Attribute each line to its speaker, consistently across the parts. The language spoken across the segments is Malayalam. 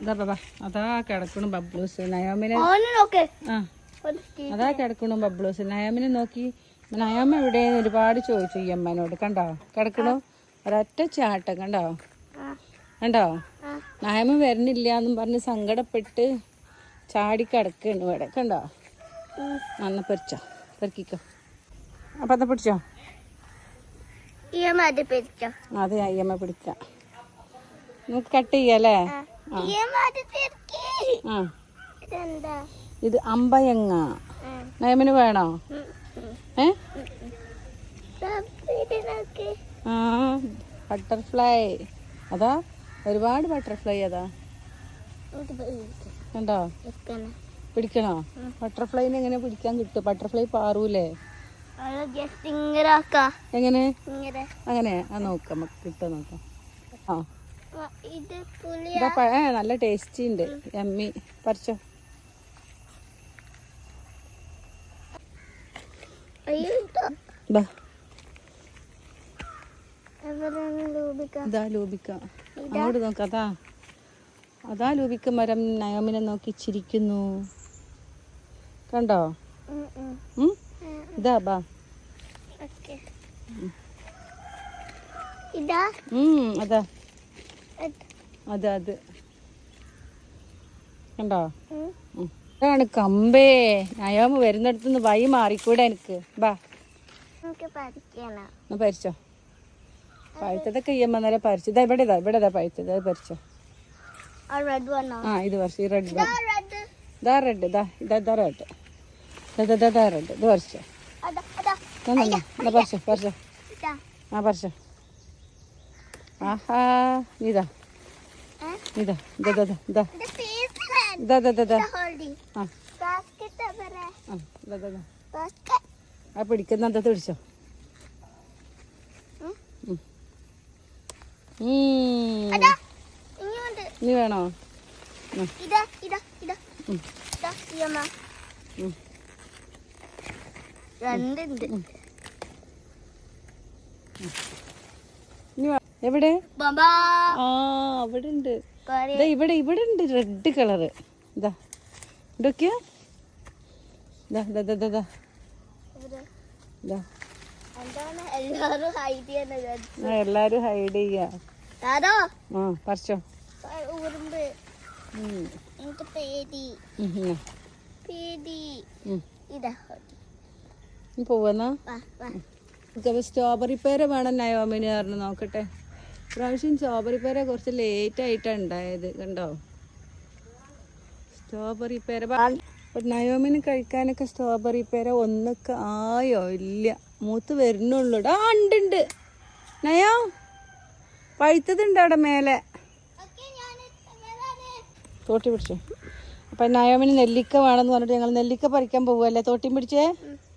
Speaker 1: ഇതാ ബാബാ അതാ കിടക്കണു ബബ്ലൂസ് നയോമിനെ
Speaker 2: നോക്ക്.
Speaker 1: ആ
Speaker 2: ഒരു ടി-
Speaker 1: അതാ കിടക്കണു ബബ്ലൂസ് നയോമിനെ നോക്കി. നയോമ എവിടെയെന്ന് ഒരുപാട് ചോദിച്ചു ഈ അമ്മേനോട്. കണ്ടോ? കിടക്കണു. ഒരൊറ്റ ചാട്ടം കണ്ടോ? കണ്ടോ. നയമ വരണില്ല എന്നും പറഞ്ഞ് സങ്കടപ്പെട്ട് ചാടി കിടക്കണു ഇവിടെ. കണ്ടോ. നന്ന പൊരിച്ചോ പെറുക്കിക്കോ. അപ്പം എന്നാ പിടിച്ചോ?
Speaker 2: അതെ മതി പിടിച്ചോ
Speaker 1: അത് അയ്യമ്മ പിടിക്കാം. നമുക്ക് കട്ട് ചെയ്യാല്ലേ
Speaker 2: ആ.
Speaker 1: ഇത് അമ്പയങ്ങ. നയമിന് വേണോ. ഏ? ആ ബട്ടർഫ്ലൈ. അതാ ഒരുപാട് ബട്ടർഫ്ലൈ അതാ. കണ്ടോ? പിടിക്കണോ? ബട്ടർഫ്ലൈനെ എങ്ങനെ പിടിക്കാൻ കിട്ടും? ബട്ടർഫ്ലൈ പാറൂലേ? എങ്ങനെ? അങ്ങനെ. ആ നോക്കാം കിട്ടാ നോക്കാം. ആ,
Speaker 2: ഇത്
Speaker 1: പഴ നല്ല ടേസ്റ്റി ഉണ്ട്. എമ്മി പറിച്ചോ.
Speaker 2: ഇതോ.
Speaker 1: ഇതാ. അങ്ങോട്ട് നോക്ക് അതാ. അതാ ലൂപിക്ക മരം നയോമിനെ നോക്കി ചിരിക്കുന്നു. കണ്ടോ? ഇതാ ബാ.
Speaker 2: ഇതാ?
Speaker 1: ഉം, അതാ. അത് അത്. കണ്ടോ? അതാണ് കമ്പേ. നയോമ വരുന്നിടത്തുനിന്ന് വഴി മാറിക്കൂടെ എനിക്ക്. ബാ. പരിച്ചോ പഴുത്തതൊക്കെ ഇയമ്മ നേരെ പരിച്ചു ഇതാ ഇവിടെ ഇതാ ഇവിടെ ഇതാ പഴുത്തത്. അത് പരിച്ചോ
Speaker 2: ആ
Speaker 1: ഇത് പറിച്ചു. ഈ റെഡ്
Speaker 2: ഇതാ റെഡ്
Speaker 1: ഇതാ ഇതാ ഇതാ റെഡ് ഇതാ ഇതാ റെഡ് ഇത് പറിച്ചോ. എന്നാ പറിച്ചോ പറിച്ചോ. ആ പറിച്ചോ. ആഹാ ഇതാ? ഇതാ ഇതാ ഇതാ ഇതാ.
Speaker 2: ഇത്
Speaker 1: ഇതാ ഇതാ ആ. ആ ഇതാ ഇതാ ആ പിടിക്കുന്ന എന്താ പിടിച്ചോ.
Speaker 2: അതാ.
Speaker 1: വേണോ.
Speaker 2: രണ്ടുണ്ട്.
Speaker 1: എവിടെ? ആ അവിടെ ഉണ്ട് ഇവിടെ ഇവിടെ ഉണ്ട് റെഡ് കളറ് ഇതാ ഇതൊക്കെയാ? ഇതാ ഇതാ ഇതാ, ഇതാ ഇതാ
Speaker 2: ഇവിടെ.
Speaker 1: ഇതാ
Speaker 2: എല്ലാരും ഹൈഡ്
Speaker 1: ചെയ്യാ. ആ പറിച്ചോ. പോവന്നാ സ്ട്രോബെറി പേര വേണം നയോമിന് പറഞ്ഞു നോക്കട്ടെ. പ്രാവശ്യം സ്ട്രോബെറി പേര കുറച്ച് ലേറ്റ് ആയിട്ടാണ് ഉണ്ടായത് കണ്ടോ? സ്ട്രോബെറി പേര നയോമിന് കഴിക്കാനൊക്കെ സ്ട്രോബെറി പേര ഒന്നൊക്കെ ആയോ? ഇല്ല. മൂത്ത് വരുന്നുള്ളൂ. ആ ഉണ്ട് ഉണ്ട്. നയോ? പഴുത്തതുണ്ട് അവിടെ മേലെ. തോട്ടി പിടിച്ചോ. അപ്പൊ നയോമിന് നെല്ലിക്ക വേണമെന്ന് പറഞ്ഞിട്ട് ഞങ്ങൾ നെല്ലിക്ക പറിക്കാൻ പോവല്ലേ തോട്ടിയും പിടിച്ചേ?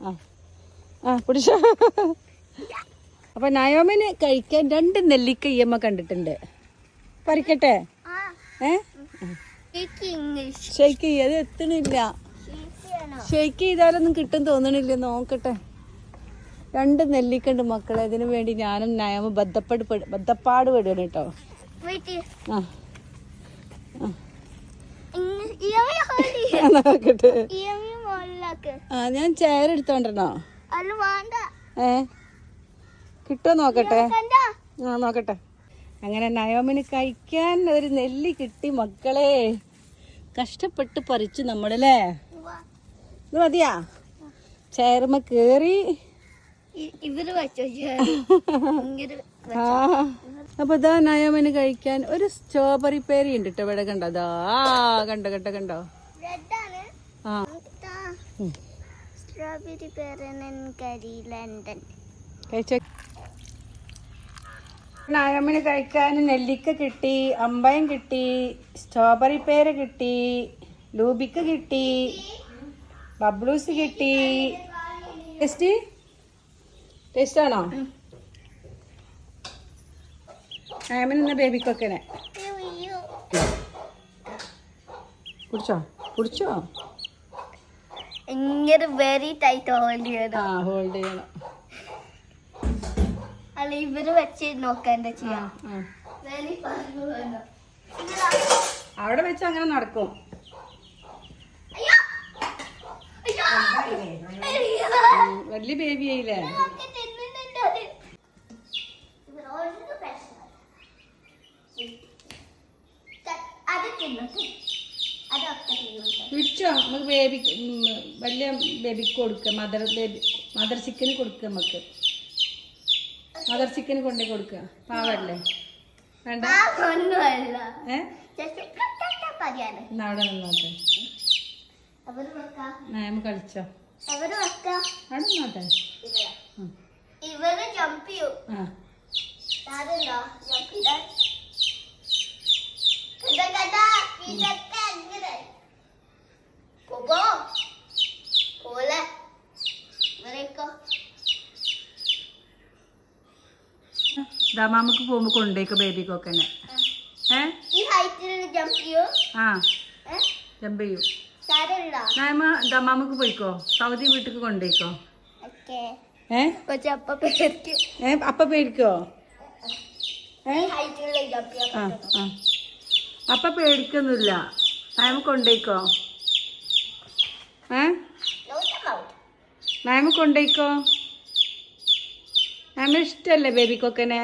Speaker 1: ആ. ആ പിടിച്ചോ. അപ്പൊ നയോമിന് കഴിക്കാൻ രണ്ട് നെല്ലിക്ക ഇയമ്മ കണ്ടിട്ടുണ്ട്. പറിക്കട്ടെ? ഏ? ഷെയ്ക്ക് ചെയ്യ അത് എത്തണില്ല. ഷെയ്ക്ക് ചെയ്താലൊന്നും കിട്ടും തോന്നണില്ല നോക്കട്ടെ. രണ്ട് നെല്ലിക്ക ഉണ്ട് മക്കളെ അതിനു വേണ്ടി ഞാനും നയമ ബദ്ധപ്പാട് പെട- ബദ്ധപ്പാട് പെടുകയാണ് കേട്ടോ ആ. ആ, നോക്കട്ടെ. ആ ഞാൻ
Speaker 2: ചേരെടുത്തോണ്ടോ
Speaker 1: ഏ? കിട്ടുമോ നോക്കട്ടെ. ആ നോക്കട്ടെ. അങ്ങനെ നയോമിന് കഴിക്കാൻ ഒരു നെല്ലി കിട്ടി മക്കളെ. കഷ്ടപ്പെട്ട് പറിച്ചു നമ്മളല്ലേ? ഇത് മതിയാ? ചേർമ കേറി. അപ്പൊ ഇതാ നയോമിന് കഴിക്കാൻ ഒരു സ്ട്രോബെറി പേരി ഉണ്ട് കേട്ടോ ഇവിടെ കണ്ടോ? അതാ കണ്ടോ കണ്ടോ കണ്ടോ? ആ.
Speaker 2: സ്ട്രോബെറി ലണ്ടൻ
Speaker 1: കഴിച്ച? നയോമിന് കഴിക്കാൻ നെല്ലിക്ക കിട്ടി അമ്പയം കിട്ടി സ്ട്രോബെറി പേര് കിട്ടി ലൂബിക്ക് കിട്ടി ബബ്ലൂസ് കിട്ടി. ടേസ്റ്റ് ടേസ്റ്റ് ആണോ? നയോമിന് ഇന്ന് ബേബിക്കൊക്കെ കുടിച്ചോ? കുടിച്ചോ?
Speaker 2: ഇങ്ങനെ വെരി ടൈറ്റ് ഹോൾഡ് ചെയ്യണം.
Speaker 1: ആ ഹോൾഡ് ചെയ്യണം.
Speaker 2: അല്ല ഇവർ വെച്ച് നോക്കാൻ ചെയ്യാം.
Speaker 1: അവിടെ വെച്ച് അങ്ങനെ നടക്കും. വലിയ ബേബി ആയില്ലേ. വിളിച്ചോ നമുക്ക് ബേബി വലിയ ബേബിക്ക് കൊടുക്കുക മദർ ബേബി മദർ ചിക്കന് കൊടുക്കുക നമുക്ക്. മദർ ചിക്കൻ കൊണ്ടേ കൊടുക്കുക പാവല്ലേ? വേണ്ട. അവിടെ നിന്നോട്ടെ. നായമ കളിച്ചോ. അവിടെ നിന്നോട്ടെ.
Speaker 2: ഇവർ. ജമ്പ് ചെയ്യും.
Speaker 1: ആ
Speaker 2: സാരമില്ല ജമ്പ് ചെയ്താൽ കണ്ട കണ്ട ഇതൊക്കെ അങ്ങനെ പോകോ പോലെ ഇവരെയൊക്കെ
Speaker 1: ദമാമക്ക് പോകുമ്പോ കൊണ്ടേക്ക് ബേബിക്കൊക്കെ തന്നെ ഏ? ആ. ജമ്പ് ചെയ്യൂ. നായമ ദമാമക്ക് പോയിക്കോ. സൗദി വീട്ടിക്ക് കൊണ്ടേക്കോ ഏ?
Speaker 2: അപ്പൊ പേടിക്കും.
Speaker 1: അപ്പ ആ ആ. പേടിക്കൊന്നുമില്ല. നായമ കൊണ്ടേക്കോ ഏ? നായമ കൊണ്ടേക്കോ നായമ ഇഷ്ടല്ലേ ബേബി
Speaker 2: കൊക്കനെ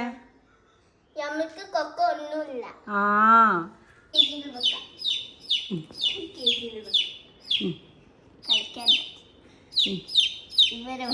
Speaker 2: കൊക്ക ഒന്നുമില്ല.
Speaker 1: ആ.
Speaker 2: ഇവരെ.